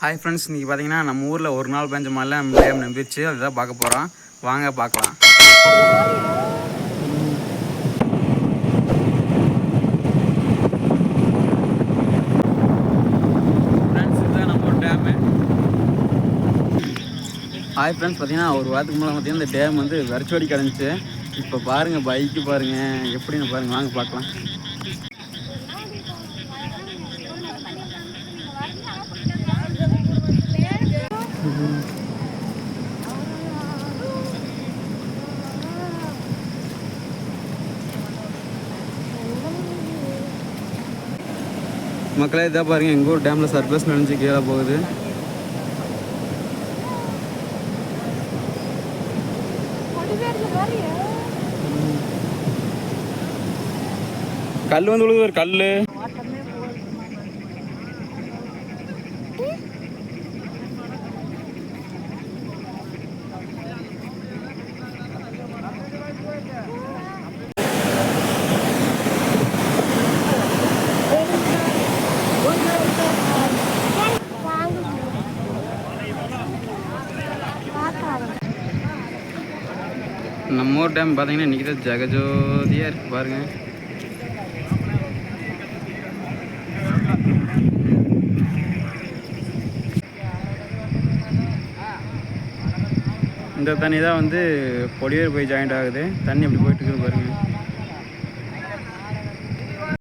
Hi friends இன்றைக்கி பார்த்தீங்கன்னா நம்ம ஊரில் ஒரு நாள் பெஞ்ச மழை டேம் நம்பிடுச்சு அதுதான் பார்க்க போகிறோம் வாங்க பார்க்கலாம். ஃப்ரெண்ட்ஸ் நம்ம ஹாய் ஃப்ரெண்ட்ஸ் பார்த்தீங்கன்னா ஒரு வாரத்துக்கு முன்னாடி பார்த்தீங்கன்னா இந்த டேம் வந்து வெறச்சோடி கிடந்துச்சு. இப்போ பாருங்கள் பைக்கு பாருங்கள் எப்படின்னு பாருங்கள் வாங்க பார்க்கலாம். மக்களே இதாக பாருங்க எங்கள் ஊர் டேமில் சர்ப்ரைஸ் நினைஞ்சு கீழே போகுது. கல் வந்து விழுது ஒரு கல் நம்ம ஊர் டேம் பார்த்தீங்கன்னா இன்றைக்கி தான் ஜெகஜோதியாக இருக்குது பாருங்க. இந்த தண்ணி தான் வந்து பொடியூர் போய் ஜாயிண்ட் ஆகுது. தண்ணி அப்படி போயிட்டு இருக்குது பாருங்க.